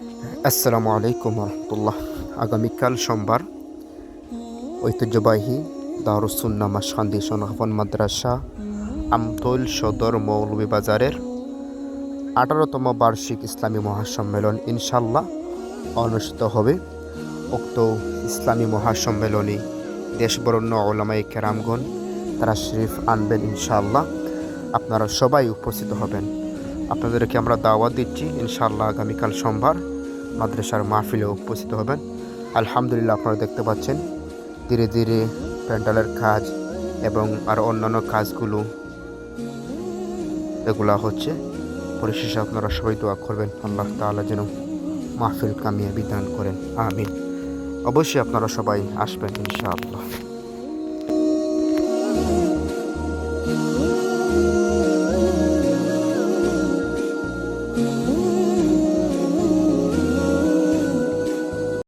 আসসালামু আলাইকুম রহমতুল্লাহ। আগামীকাল সোমবার ঐতিহ্যবাহী দারুসুন্নামা শান্তি সনাফন মাদ্রাসা আমতৈল সদর মৌলভীবাজারের আঠারোতম বার্ষিক ইসলামী মহাসম্মেলন ইনশাল্লাহ অনুষ্ঠিত হবে। উক্ত ইসলামী মহাসম্মেলনে দেশবরণ্য ওলামাই কেরামগণ তারা শরীফ আনবেন ইনশাআল্লাহ। আপনারা সবাই উপস্থিত হবেন। আপনাদেরকে আমরা দাওয়াত দিচ্ছি, ইনশাআল্লাহ আগামীকাল সোমবার মাদ্রাসার মাহফিলে উপস্থিত হবেন। আলহামদুলিল্লাহ আপনারা দেখতে পাচ্ছেন, ধীরে ধীরে প্যান্ডেলের কাজ এবং আরও অন্যান্য কাজগুলো এগুলা হচ্ছে। পরিশেষে আপনারা সবাই দোয়া করবেন, আল্লাহ তাআলা যেন মাহফিল কামিয়াবি দান করেন, আমিন। অবশ্যই আপনারা সবাই আসবেন, ইনশাআল্লাহ।